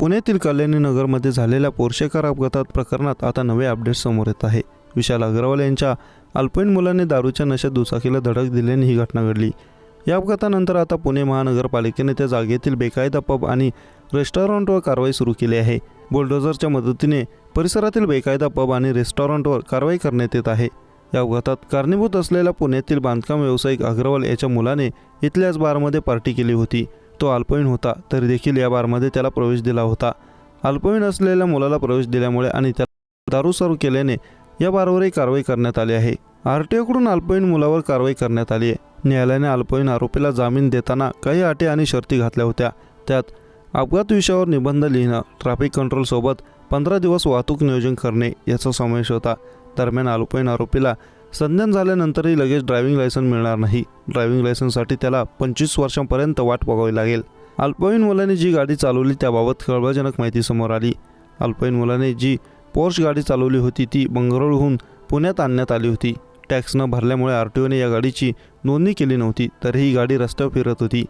पुण्यातील कल्याणी नगरमध्ये झालेल्या पोर्शेकार अपघातात प्रकरणात आता नवे अपडेट समोर येत आहे. विशाल अग्रवाल यांच्या अल्पवयीन मुलाने दारूच्या नशेत दुचाकीला धडक दिल्याने ही घटना घडली. या अपघातानंतर आता पुणे महानगरपालिकेने त्या जागेतील बेकायदा पब आणि रेस्टॉरंटवर कारवाई सुरू केली आहे. बुलडोझरच्या मदतीने परिसरातील बेकायदा पब आणि रेस्टॉरंटवर कारवाई करण्यात येत आहे. या अपघातात कारणीभूत असलेल्या पुण्यातील बांधकाम व्यावसायिक अग्रवाल याच्या मुलाने इथल्याच बारमध्ये पार्टी केली होती. तो अल्पवयीन होता तरी देखील या बारमध्ये त्याला प्रवेश दिला होता. अल्पवयीन असलेल्या मुलाला प्रवेश दिल्यामुळे आणि त्याला दारू सर्व केल्याने या बारवरही कारवाई करण्यात आली आहे. आर टी ओकडून अल्पवयीन मुलावर कारवाई करण्यात आली आहे. न्यायालयाने अल्पवयीन आरोपीला जामीन देताना काही अटी आणि शर्ती घातल्या होत्या. त्यात अपघात विषयावर निबंध लिहिणं ट्रॅफिक कंट्रोलसोबत पंधरा दिवस वाहतूक नियोजन करणे याचा समावेश होता. दरम्यान अल्पवयीन आरोपीला संज्ञान झाल्यानंतरही लगेच ड्रायव्हिंग लायसन मिळणार नाही. ड्रायव्हिंग लायसनसाठी त्याला पंचवीस वर्षांपर्यंत वाट बघावी लागेल. अल्पवयीन मुलाने जी गाडी चालवली त्याबाबत खळबळजनक माहिती समोर आली. अल्पवयीन मुलाने जी पोर्श गाडी चालवली होती ती बंगळुरूहून पुण्यात आणण्यात आली होती. टॅक्स न भरल्यामुळे आर टी ओने या गाडीची नोंदणी केली नव्हती तरीही ही गाडी रस्त्यावर फिरत होती.